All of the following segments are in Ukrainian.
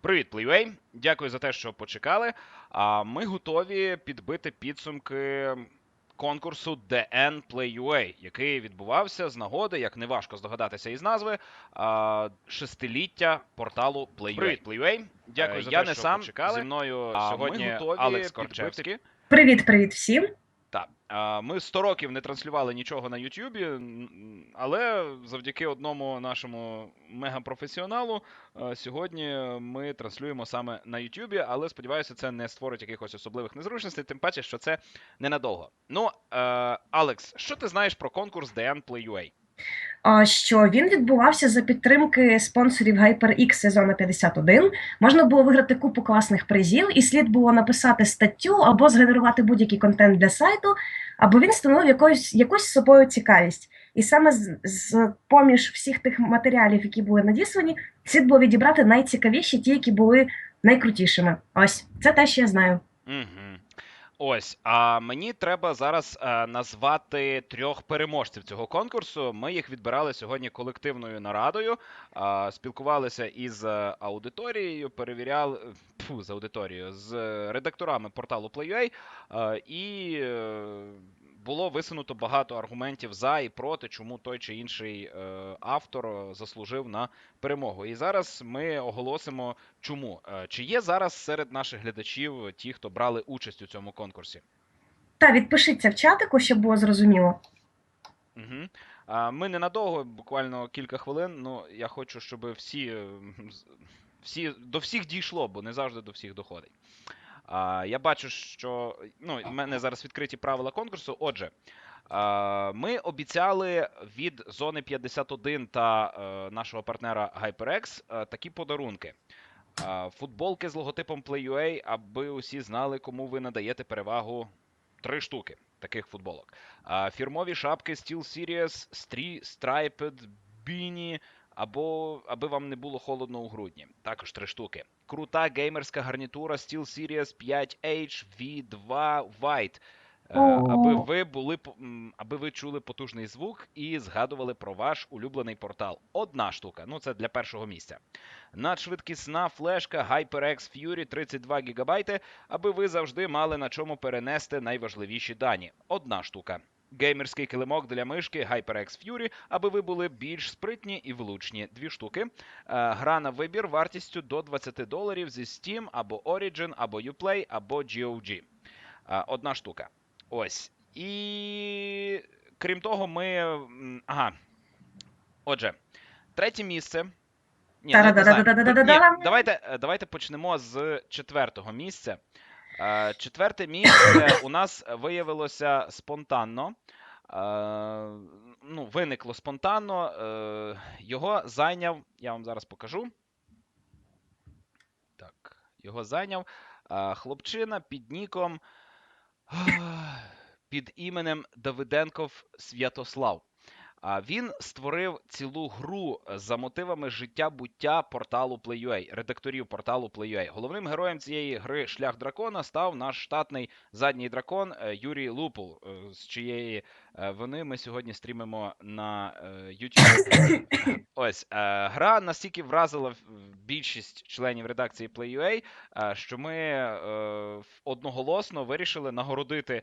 Привіт, Плейвей. Дякую за те, що почекали. А ми готові підбити підсумки конкурсу DN Play який відбувався з нагоди, як не важко здогадатися із назви, шестиліття порталу Play Привіт, Плейвей. Дякую Е, за я те, не що сам. почекали. Зі мною А сьогодні ми готові Алекс підбити Корчевський. Привіт, привіт всім. Так, ми 100 років не транслювали нічого на Ютубі, але завдяки одному нашому мегапрофесіоналу сьогодні ми транслюємо саме на Ютубі, але сподіваюся, це не створить якихось особливих незручностей, тим паче, що це ненадовго. Ну, е, Алекс, що ти знаєш про конкурс DN Play UA? Що він відбувався за підтримки спонсорів HyperX сезону 51. Можна було виграти купу класних призів, і слід було написати статтю або згенерувати будь-який контент для сайту, або він становив якусь, якусь собою цікавість. І саме з, з поміж всіх тих матеріалів, які були надіслані, слід було відібрати найцікавіші, ті, які були найкрутішими. Ось це те, що я знаю. Угу. Ось, а мені треба зараз е, назвати трьох переможців цього конкурсу. Ми їх відбирали сьогодні колективною нарадою, е, спілкувалися із е, аудиторією, перевіряли фу, з аудиторією, з е, редакторами порталу Play.ua, е, і е, було висунуто багато аргументів за і проти, чому той чи інший е, автор е, заслужив на перемогу. І зараз ми оголосимо, чому. Е, Чи є зараз серед наших глядачів ті, хто брали участь у цьому конкурсі? Та відпишіться в чатику, щоб було зрозуміло. Угу. Ми ненадовго, буквально кілька хвилин. Ну, я хочу, щоб всі, всі до всіх дійшло, бо не завжди до всіх доходить. А, я бачу, що ну, в мене зараз відкриті правила конкурсу. Отже, а, ми обіцяли від зони 51 та е, нашого партнера HyperX е, такі подарунки. А, Футболки з логотипом Play.ua, аби усі знали, кому ви надаєте перевагу. Три штуки таких футболок. А, Фірмові шапки Steel Series, Striped, Beanie, або аби вам не було холодно у грудні. Також три штуки. Крута геймерська гарнітура Steel Series 5H V2 White. Е, Аби ви були аби ви чули потужний звук і згадували про ваш улюблений портал. Одна штука. Ну це для першого місця. Надшвидкісна флешка HyperX Fury 32 ГБ, аби ви завжди мали на чому перенести найважливіші дані. Одна штука. Геймерський килимок для мишки HyperX Fury, аби ви були більш спритні і влучні. Дві штуки. Е, Гра на вибір вартістю до 20 доларів зі Steam або Origin, або Uplay, або GOG. Е, Одна штука. Ось. І крім того, ми. Ага. Отже, третє місце. Ні, давайте, е, давайте почнемо з четвертого місця. Е, Четверте місце у нас виявилося спонтанно. Е, Ну, виникло спонтанно. Е, Його зайняв. Я вам зараз покажу. Так, його зайняв хлопчина під ніком. Під іменем Давиденков Святослав. А він створив цілу гру за мотивами життя буття порталу Play.ua, редакторів порталу Play.ua. Головним героєм цієї гри Шлях дракона став наш штатний задній дракон е, Юрій Лупул, е, з чиєї е, вини ми сьогодні стрімимо на е, YouTube. Ось е, гра настільки вразила більшість членів редакції Play.ua, е, що ми е, одноголосно вирішили нагородити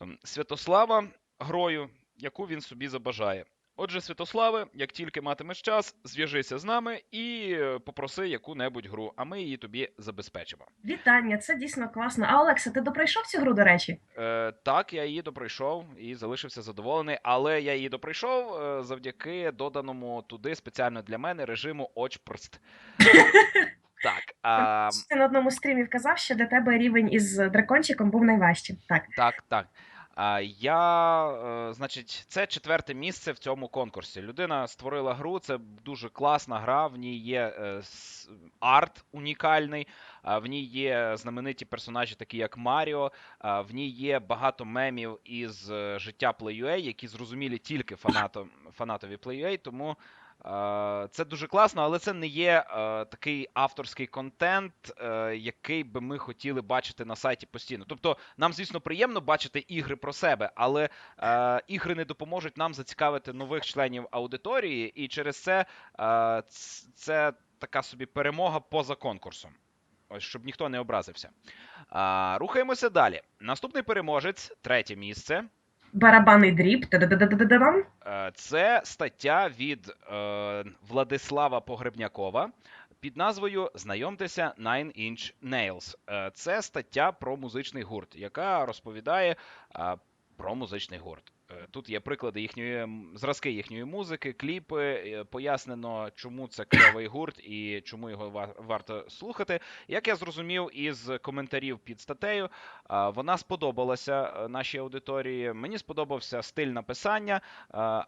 ем, Святослава грою, яку він собі забажає. Отже, Святославе, як тільки матимеш час, зв'яжися з нами і е, попроси яку-небудь гру, а ми її тобі забезпечимо. Вітання, це дійсно класно. А Олекса, ти допройшов цю гру, до речі? Е, так, я її допройшов і залишився задоволений, але я її допройшов е, завдяки доданому туди спеціально для мене режиму очпрст. Так, а, Ти на одному з стрімів казав, що для тебе рівень із дракончиком був найважчим. Так. Так, так. Я, е, значить, це четверте місце в цьому конкурсі. Людина створила гру, це дуже класна гра. В ній є е, арт унікальний, в ній є знамениті персонажі, такі як Маріо. В ній є багато мемів із е, життя Play.ua, які зрозумілі тільки фанатом, фанатові Play.ua, тому. Е, Це дуже класно, але це не є е, такий авторський контент, е, який би ми хотіли бачити на сайті постійно. Тобто, нам, звісно, приємно бачити ігри про себе, але ігри не допоможуть нам зацікавити нових членів аудиторії, і через це це така собі перемога поза конкурсом. Ось, щоб ніхто не образився. Рухаємося далі. Наступний переможець, третє місце. Барабанний дріб. Та-да-да-да-да-дам. Е, Це стаття від е, Владислава Погребнякова під назвою Знайомтеся Nine Inch Nails. Е, Це стаття про музичний гурт, яка розповідає е, про музичний гурт. Е, Тут є приклади їхньої зразки їхньої музики, кліпи. е, Пояснено, чому це кльовий гурт і чому його ва- варто слухати. Як я зрозумів із коментарів під статтею, Вона сподобалася е, нашій аудиторії. Мені сподобався стиль написання.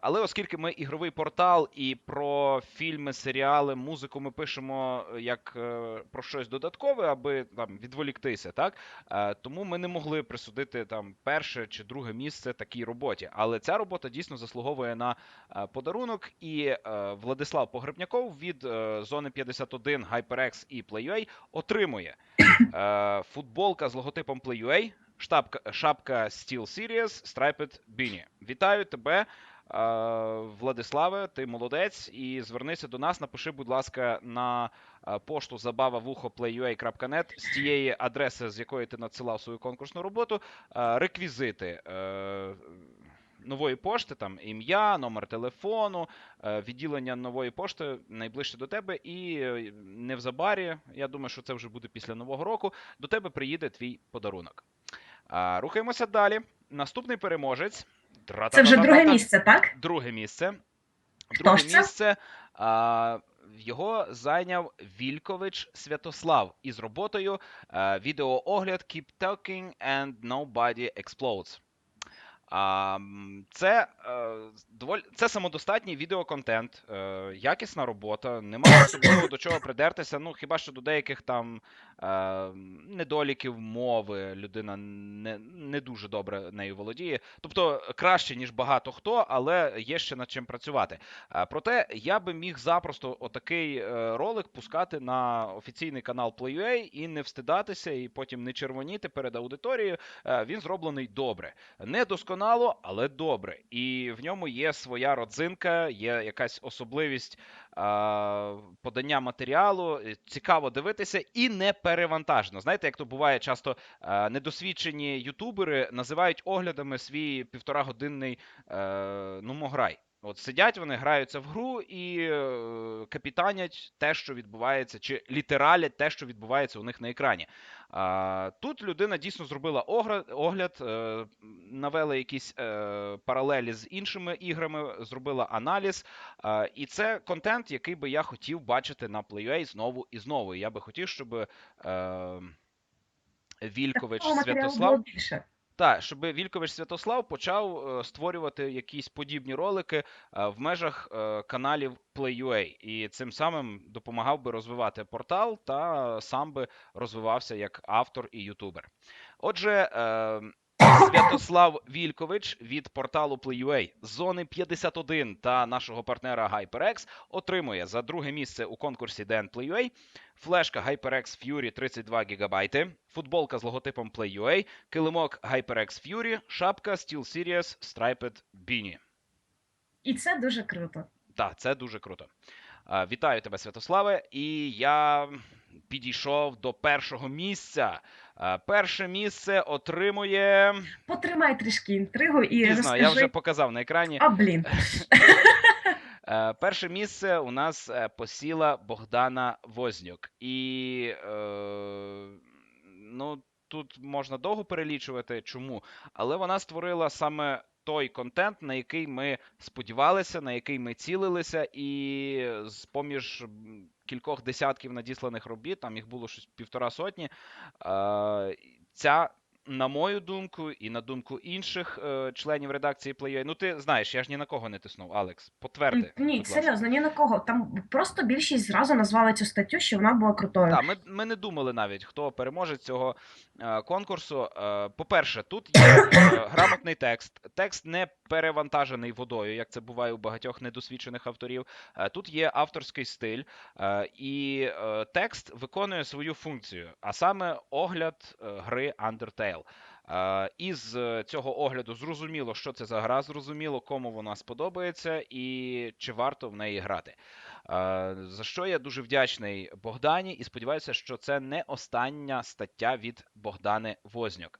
Але оскільки ми ігровий портал і про фільми, серіали, музику ми пишемо е, як е, про щось додаткове, аби там відволіктися, так Е, тому ми не могли присудити там перше чи друге місце такій роботі. Але ця робота дійсно заслуговує на е, подарунок. І е, Владислав Погребняков від е, зони 51 HyperX і PlayUA отримує футболка з логотипом PlayUA, штапка, шапка Steel Series, Striped Beanie. Вітаю тебе, Владиславе, ти молодець. І звернися до нас. Напиши, будь ласка, на пошту забававухо.playua.net з тієї адреси, з якої ти надсилав свою конкурсну роботу, реквізити. Е, Нової пошти, там ім'я, номер телефону, е, відділення нової пошти найближче до тебе, і е, невзабарі, я думаю, що це вже буде після нового року. До тебе приїде твій подарунок. Рухаємося далі. Наступний переможець. Це вже друге місце, так? Друге місце. Друге це? місце. А, його зайняв Вількович Святослав із роботою а, відеоогляд Keep Talking and Nobody Explodes. Це, е, доволі, це самодостатній відеоконтент, е, якісна робота, немає особливо до чого придертися. Ну, хіба що до деяких там недоліків мови людина не, не дуже добре нею володіє. Тобто краще, ніж багато хто, але є ще над чим працювати. Е, проте я би міг запросто отакий е, ролик пускати на офіційний канал PlayUA і не встидатися, і потім не червоніти перед аудиторією. Е, він зроблений добре. Не досконало, але добре. І в ньому є своя родзинка, є якась особливість подання матеріалу. Е, Цікаво дивитися і не перевантажено. Знаєте, як то буває часто а, недосвідчені ютубери називають оглядами свій півторагодинний е, нумограй. От сидять вони, граються в гру і е, капітанять те, що відбувається, чи літералять те, що відбувається у них на екрані. А, тут людина дійсно зробила огляд, е, навела якісь е, паралелі з іншими іграми, зробила аналіз. І це контент, який би я хотів бачити на PlayUA знову і знову. Я би хотів, щоб Вількович Святослав. більше. Так, щоб Вількович Святослав почав е, створювати якісь подібні ролики е, в межах е, каналів PlayUA, і цим самим допомагав би розвивати портал та сам би розвивався як автор і ютубер. Отже, Святослав Вількович від порталу PlayUA з зони 51 та нашого партнера HyperX отримує за друге місце у конкурсі DN PlayUA флешка HyperX Fury 32 ГБ, футболка з логотипом PlayUA, килимок HyperX Fury, шапка Steel Series Striped Beanie. І це дуже круто. Так, це дуже круто. Вітаю тебе, Святославе. І я підійшов до першого місця. А, Перше місце отримує. Потримай трішки інтригу і Пізно, розкажи. я вже показав на екрані. А, блін. Е, Перше місце у нас е, посіла Богдана Вознюк. І е, ну, тут можна довго перелічувати, чому, але вона створила саме той контент, на який ми сподівалися, на який ми цілилися, і з поміж кількох десятків надісланих робіт, там їх було щось півтора сотні. е, Ця на мою думку, і на думку інших е, членів редакції PlayUA, ну ти знаєш, я ж ні на кого не тиснув, Алекс. Потверди. Ні, серйозно, ні на кого. Там просто більшість зразу назвали цю статтю, що вона була крутою. Так, ми, ми не думали навіть, хто переможе цього е, конкурсу. Е, по-перше, тут є е, грамотний текст. Текст не перевантажений водою, як це буває у багатьох недосвідчених авторів. Е, тут є авторський стиль, е, і е, текст виконує свою функцію, а саме огляд гри Undertale. Із цього огляду зрозуміло, що це за гра, зрозуміло, кому вона сподобається і чи варто в неї грати. За що я дуже вдячний Богдані і сподіваюся, що це не остання стаття від Богдани Вознюк.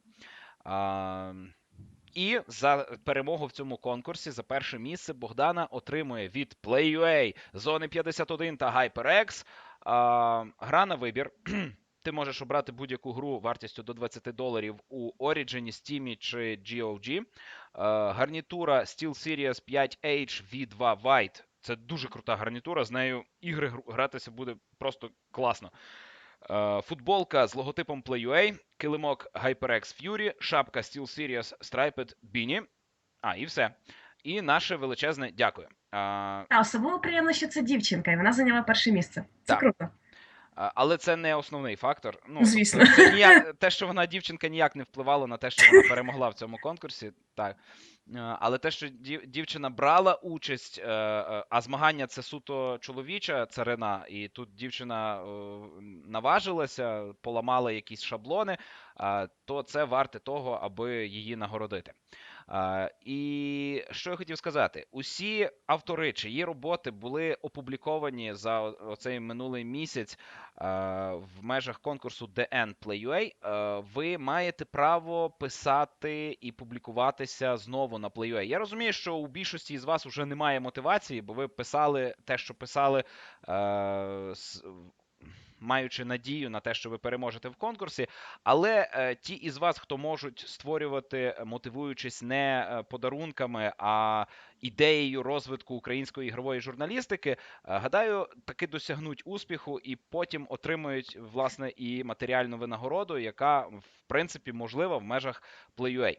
А, І за перемогу в цьому конкурсі за перше місце Богдана отримує від PlayUA, Зони 51 та HyperX а, гра на вибір. Ти можеш обрати будь-яку гру вартістю до 20 доларів у Origin, Steam чи GOG. Е, Гарнітура SteelSeries 5H V2 White. Це дуже крута гарнітура. З нею ігри гратися буде просто класно. Е, Футболка з логотипом PlayUA, килимок HyperX Fury, шапка SteelSeries Striped Beanie. А, і все. І наше величезне дякую. Е, А особливо приємно, що це дівчинка, і вона зайняла перше місце. Це Так. круто. Але це не основний фактор. Ну, Звісно. тобто Це ніяк, те, що вона дівчинка, ніяк не впливало на те, що вона перемогла в цьому конкурсі. Так. Е, Але те, що дів- дівчина брала участь, е, е, а змагання це суто чоловіча царина, і тут дівчина наважилася, поламала якісь шаблони, то це варте того, аби її нагородити. І що я хотів сказати: усі автори, чиї роботи були опубліковані за оцей минулий місяць в межах конкурсу DN Play.ua, ви маєте право писати і публікуватися знову на Play.ua. Я розумію, що у більшості з вас вже немає мотивації, бо ви писали те, що писали. Маючи надію на те, що ви переможете в конкурсі, але е, ті із вас, хто можуть створювати, е, мотивуючись не е, подарунками, а ідеєю розвитку української ігрової журналістики, е, гадаю, таки досягнуть успіху і потім отримують власне і матеріальну винагороду, яка в принципі можлива в межах Play.ua.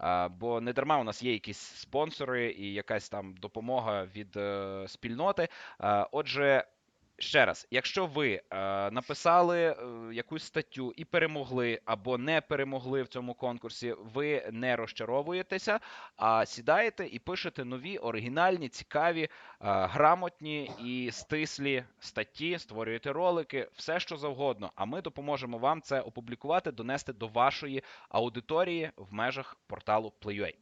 Е, Бо не дарма у нас є якісь спонсори і якась там допомога від е, спільноти. Е, Отже. Ще раз, якщо ви е, написали е, якусь статтю і перемогли або не перемогли в цьому конкурсі, ви не розчаровуєтеся, а сідаєте і пишете нові, оригінальні, цікаві, е, грамотні і стислі статті, створюєте ролики, все що завгодно. А ми допоможемо вам це опублікувати, донести до вашої аудиторії в межах порталу Play.ua.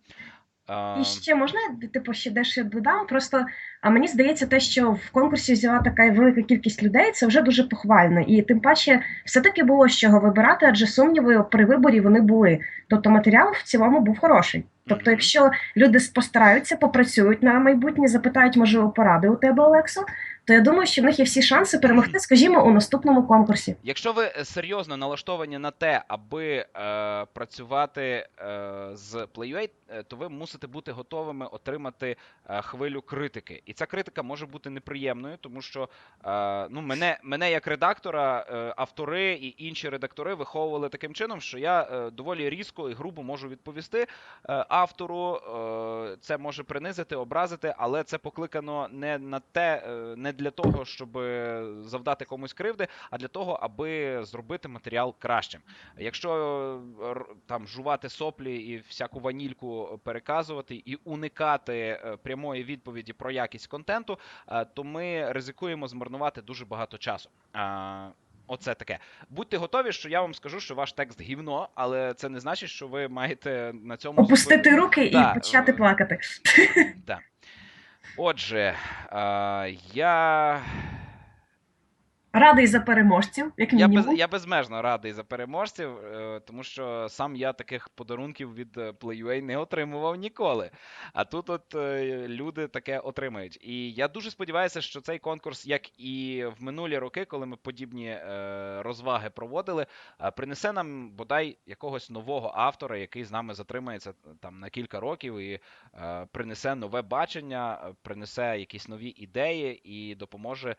І ще можна, типу, ще дещо додам. Просто а мені здається, те, що в конкурсі взяла така велика кількість людей, це вже дуже похвально. І тим паче, все-таки було з чого вибирати, адже сумніви при виборі вони були. Тобто матеріал в цілому був хороший. Тобто, якщо люди постараються, попрацюють на майбутнє, запитають, можливо, поради у тебе, Олексо, то я думаю, що в них є всі шанси перемогти, скажімо, у наступному конкурсі. Якщо ви е, серйозно налаштовані на те, аби е, працювати е, з Play.ua, е, то ви мусите бути готовими отримати е, хвилю критики. І ця критика може бути неприємною, тому що е, ну, мене, мене як редактора, е, автори і інші редактори виховували таким чином, що я е, доволі різко і грубо можу відповісти е, автору. Е, це може принизити, образити, але це покликано не на те, е, не для того, щоб завдати комусь кривди, а для того, аби зробити матеріал кращим. Якщо е, там жувати соплі і всяку ванільку переказувати і уникати прямої відповіді про якість контенту, то ми ризикуємо змарнувати дуже багато часу. Оце таке. Будьте готові, що я вам скажу, що ваш текст гівно, але це не значить, що ви маєте на цьому Опустити зупини- руки Да, і почати плакати. Да. Отже, я Радий за переможців, як Я, мінімум. без, я безмежно радий за переможців, е, тому що сам я таких подарунків від е, Play.ua не отримував ніколи. А тут от е, люди таке отримають. І я дуже сподіваюся, що цей конкурс, як і в минулі роки, коли ми подібні розваги проводили, принесе нам бодай якогось нового автора, який з нами затримається там на кілька років і принесе нове бачення, принесе якісь нові ідеї і допоможе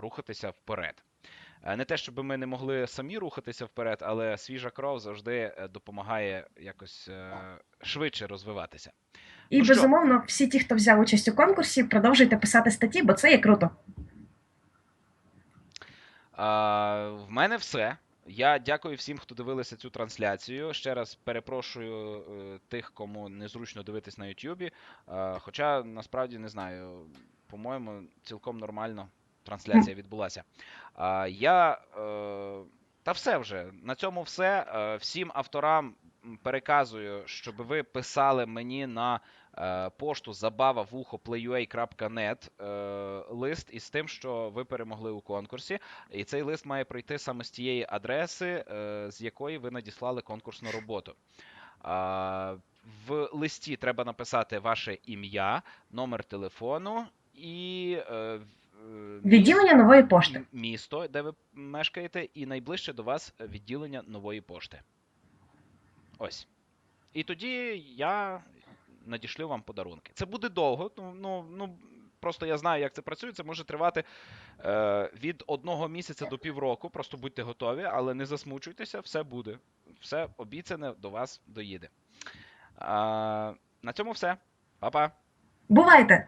рухатися вперед. Е, Не те, щоб ми не могли самі рухатися вперед, але свіжа кров завжди е, допомагає якось е, швидше розвиватися. І Ну що? безумовно, всі ті, хто взяв участь у конкурсі, продовжуйте писати статті, бо це є круто. А, в мене все. Я дякую всім, хто дивилися цю трансляцію. Ще раз перепрошую тих, кому незручно дивитись на Ютубі. Хоча насправді не знаю, по-моєму, цілком нормально трансляція відбулася. Я. е, Та все вже. На цьому все. Е, Всім авторам переказую, щоб ви писали мені на е, пошту е, лист із тим, що ви перемогли у конкурсі. І цей лист має прийти саме з тієї адреси, з якої ви надіслали конкурсну роботу. В листі треба написати ваше ім'я, номер телефону і Відділення нової пошти. місто, де ви мешкаєте, і найближче до вас відділення нової пошти. Ось. І тоді я надішлю вам подарунки. Це буде довго. Ну, ну, ну просто я знаю, як це працює. Це може тривати е, від одного місяця до півроку. Просто будьте готові, але не засмучуйтеся, все буде. Все обіцяне до вас доїде. А, на цьому все. Па-па. Бувайте!